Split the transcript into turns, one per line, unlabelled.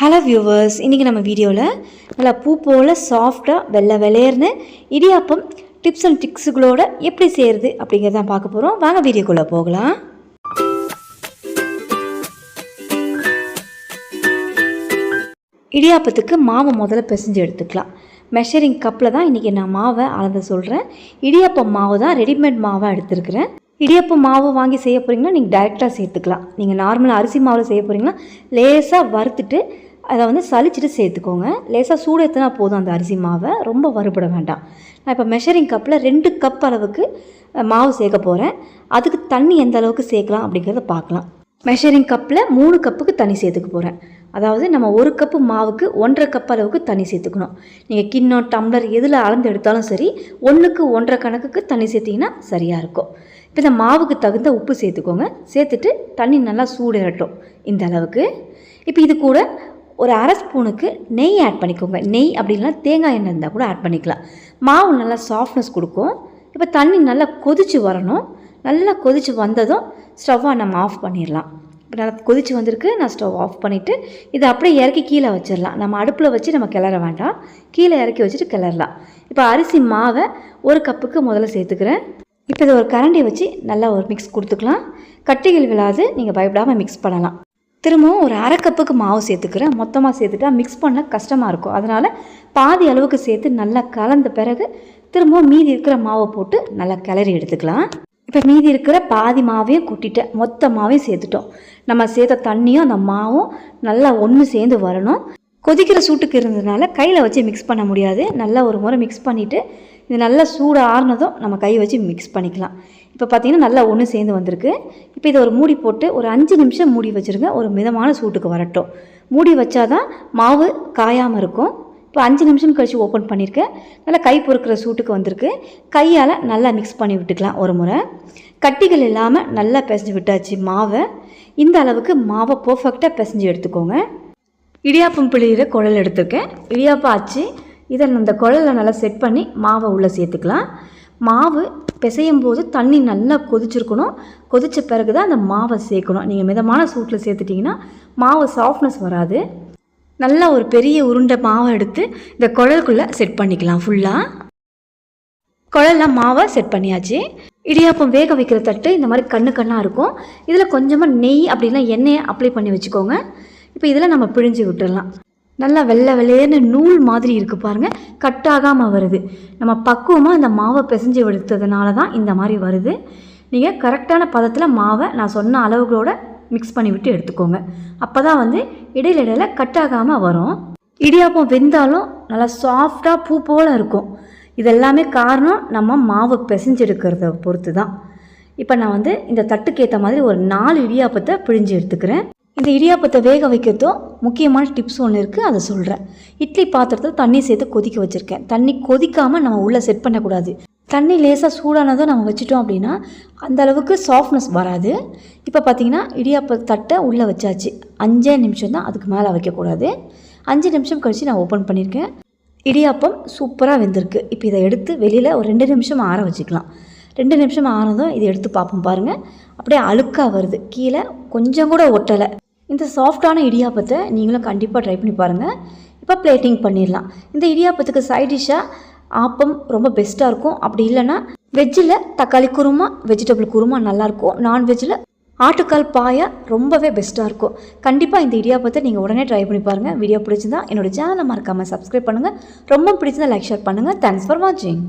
Hello viewers இன்றைக்கி நம்ம வீடியோவில் நல்லா பூ போல் சாஃப்டாக வெள்ளை வெளையர்னு இடியாப்பம் டிப்ஸ் அண்ட் டிக்ஸுகளோட எப்படி செய்கிறது அப்படிங்கிறத பார்க்க போகிறோம் வாங்க வீடியோக்குள்ளே போகலாம். இடியாப்பத்துக்கு மாவை முதல்ல பிசைஞ்சு எடுத்துக்கலாம். மெஷரிங் கப்பில் தான் இன்றைக்கி நான் மாவை அளந்து சொல்கிறேன் இடியாப்பம் மாவு தான் ரெடிமேட் மாவாக எடுத்துருக்கிறேன். இடியாப்பம் மாவு வாங்கி செய்ய போகிறீங்கன்னா நீங்கள் டைரெக்டாக சேர்த்துக்கலாம். நீங்கள் நார்மலாக அரிசி மாவில் செய்ய போகிறீங்கன்னா லேசாக வறுத்துட்டு அதை வந்து சலிச்சிட்டு சேர்த்துக்கோங்க. லேசாக சூடு ஏற்றினா போதும் அந்த அரிசி மாவை. ரொம்ப வறுபட வேண்டாம். நான் இப்போ மெஷரிங் கப்பில் ரெண்டு கப் அளவுக்கு மாவு சேர்க்க போகிறேன் அதுக்கு தண்ணி எந்த அளவுக்கு சேர்க்கலாம் அப்படிங்கிறத பார்க்கலாம். மெஷரிங் கப்பில் மூணு கப்புக்கு தண்ணி சேர்த்துக்க போகிறேன் அதாவது நம்ம ஒரு கப்பு மாவுக்கு ஒன்றரை கப் அளவுக்கு தண்ணி சேர்த்துக்கணும். நீங்கள் கிண்ணம் டம்ளர் எதில் அளந்து எடுத்தாலும் சரி ஒன்றுக்கு ஒன்றரை கணக்குக்கு தண்ணி சேர்த்திங்கன்னா சரியாக இருக்கும். இப்போ இந்த மாவுக்கு தகுந்த உப்பு சேர்த்துக்கோங்க. சேர்த்துட்டு தண்ணி நல்லா சூடேறட்டும். இந்த அளவுக்கு. இப்போ இது கூட ஒரு அரை ஸ்பூனுக்கு நெய் ஆட் பண்ணிக்கோங்க. நெய் அப்படின்னா தேங்காய் எண்ணெய் இருந்தால் கூட ஆட் பண்ணிக்கலாம். மாவு நல்லா சாஃப்ட்னஸ் கொடுக்கும். இப்போ தண்ணி நல்லா கொதித்து வரணும். நல்லா கொதித்து வந்ததும் ஸ்டவ்வை நம்ம ஆஃப் பண்ணிடலாம் இப்போ நல்லா கொதித்து வந்திருக்கு. நான் ஸ்டவ் ஆஃப் பண்ணிவிட்டு இதை அப்படியே இறக்கி கீழே வச்சிடலாம் நம்ம அடுப்பில் வச்சு நம்ம கிளற வேண்டாம். கீழே இறக்கி வச்சுட்டு கிளறலாம். இப்போ அரிசி மாவை ஒரு கப்புக்கு முதல்ல சேர்த்துக்கிறேன். இப்போ இதை ஒரு கரண்டி வச்சு நல்லா ஒரு மிக்ஸ் கொடுத்துக்கலாம். கட்டிகள் விழாது. நீங்கள் பயப்படாமல் மிக்ஸ் பண்ணலாம். திரும்பவும் ஒரு அரை கப்புக்கு மாவு சேர்த்துக்கிறேன். மொத்தமாக சேர்த்துட்டா மிக்ஸ் பண்ண கஷ்டமாக இருக்கும். அதனால் பாதி அளவுக்கு சேர்த்து நல்லா கலந்த பிறகு திரும்பவும் மீதி இருக்கிற மாவை போட்டு நல்லா கிளறி எடுத்துக்கலாம். இப்போ மீதி இருக்கிற பாதி மாவையும் கொட்டிட்டேன் மொத்த மாவையும் சேர்த்துட்டோம். நம்ம சேர்த்த தண்ணியும் அந்த மாவும் நல்லா ஒன்று சேர்ந்து வரணும். கொதிக்கிற சூட்டுக்கு இருந்ததுனால கையில் வச்சு மிக்ஸ் பண்ண முடியாது. நல்லா ஒரு முறை மிக்ஸ் பண்ணிவிட்டு இது நல்லா சூடு ஆறுனதும் நம்ம கை வச்சு மிக்ஸ் பண்ணிக்கலாம். இப்போ பார்த்தீங்கன்னா நல்லா ஒன்று சேர்ந்து வந்திருக்கு. இப்போ இதை ஒரு மூடி போட்டு ஒரு அஞ்சு நிமிஷம் மூடி வச்சுருங்க. ஒரு மிதமான சூட்டுக்கு வரட்டும். மூடி வச்சாதான் மாவு காயாமல் இருக்கும். இப்போ அஞ்சு நிமிஷம் கழித்து ஓப்பன் பண்ணியிருக்கேன் நல்லா கை பொறுக்கிற சூட்டுக்கு வந்திருக்கு. கையால் நல்லா மிக்ஸ் பண்ணி விட்டுக்கலாம் ஒரு முறை. கட்டிகள் இல்லாமல் நல்லா பிசைஞ்சு விட்டாச்சு மாவை. இந்த அளவுக்கு மாவை பர்ஃபெக்டாக பிசைஞ்சு எடுத்துக்கோங்க. இடியாப்பம் பிழிகிற குழல் எடுத்திருக்கேன். இடியாப்பம் ஆச்சு இதை அந்த குழலில் நல்லா செட் பண்ணி மாவை உள்ளே சேர்த்துக்கலாம். மாவு பிசையும் போது தண்ணி நல்லா கொதிச்சிருக்கணும். கொதித்த பிறகு தான் அந்த மாவை சேர்க்கணும். நீங்கள் மிதமான சூட்டில் சேர்த்துட்டிங்கன்னா மாவு சாஃப்ட்னஸ் வராது. நல்லா ஒரு பெரிய உருண்டை மாவை எடுத்து இந்த குழலுக்குள்ளே செட் பண்ணிக்கலாம் ஃபுல்லாக குழலாம் மாவை செட் பண்ணியாச்சு. இடியாப்பம் வேக வைக்கிற தட்டு இந்த மாதிரி கண்ணு கண்ணாக இருக்கும். இதில் கொஞ்சமாக நெய் அப்படின்னா எண்ணெயை அப்ளை பண்ணி வச்சுக்கோங்க. இப்போ இதில் நம்ம பிழிஞ்சு விட்டுடலாம் நல்லா வெள்ளை வெள்ளையர்னு நூல் மாதிரி இருக்குது பாருங்கள் கட்டாகாமல் வருது. நம்ம பக்குவமாக இந்த மாவை பிசைஞ்சு எடுத்ததுனால தான் இந்த மாதிரி வருது. நீங்கள் கரெக்டான பதத்தில் மாவை நான் சொன்ன அளவுகளோட மிக்ஸ் பண்ணி விட்டு எடுத்துக்கோங்க. அப்போ தான் வந்து இடையில இடையில கட்டாகாமல் வரும். இடியாப்பம் வெந்தாலும் நல்லா சாஃப்டாக பூ போல் இருக்கும். இதெல்லாமே காரணம் நம்ம மாவை பிசைஞ்செடுக்கிறத பொறுத்து தான் இப்போ நான் வந்து இந்த தட்டுக்கு ஏற்ற மாதிரி ஒரு நாலு இடியாப்பத்தை பிழிஞ்சு எடுத்துக்கிறேன். இந்த இடியாப்பத்தை வேக வைக்கிறதும் முக்கியமான டிப்ஸ் ஒன்று இருக்குது அதை சொல்கிறேன் இட்லி பாத்திரத்தில் தண்ணி சேர்த்து கொதிக்க வச்சுருக்கேன். தண்ணி கொதிக்காமல் நம்ம உள்ளே செட் பண்ணக்கூடாது. தண்ணி லேசாக சூடானதும் நம்ம வச்சுட்டோம் அப்படின்னா அந்த அளவுக்கு சாஃப்ட்னஸ் வராது. இப்போ பார்த்தீங்கன்னா இடியாப்ப தட்டை உள்ளே வச்சாச்சு. அஞ்சே நிமிஷம் தான் அதுக்கு மேலே வைக்கக்கூடாது. அஞ்சு நிமிஷம் கழித்து நான் ஓப்பன் பண்ணியிருக்கேன் இடியாப்பம் சூப்பராக வெந்திருக்கு. இப்போ இதை எடுத்து வெளியில் ஒரு ரெண்டு நிமிஷம் ஆற வச்சுக்கலாம். ரெண்டு நிமிஷம் ஆனதும் இதை எடுத்து பார்ப்போம் பாருங்கள் அப்படியே அழுக்காக வருது. கீழே கொஞ்சம் கூட ஒட்டலை. இந்த சாஃப்டான இடியாப்பத்தை நீங்களும் கண்டிப்பாக ட்ரை பண்ணி பாருங்கள் இப்போ பிளேட்டிங் பண்ணிடலாம். இந்த இடியாப்பத்துக்கு சைட் டிஷ்ஷாக ஆப்பம் ரொம்ப பெஸ்ட்டாக இருக்கும். அப்படி இல்லைன்னா வெஜ்ஜில் தக்காளி குருமா வெஜிடபிள் குருமா நல்லாயிருக்கும் நான்வெஜ்ஜில் ஆட்டுக்கால் பாயா ரொம்பவே பெஸ்ட்டாக இருக்கும். கண்டிப்பாக இந்த இடியாப்பத்தை நீங்கள் உடனே ட்ரை பண்ணி பாருங்கள் வீடியோ பிடிச்சிருந்தா என்னோட சேனலை மறக்காமல் சப்ஸ்கிரைப் பண்ணுங்கள் ரொம்ப பிடிச்சிருந்தா லைக் ஷேர் பண்ணுங்கள் தேங்க்ஸ் ஃபார் வாட்சிங்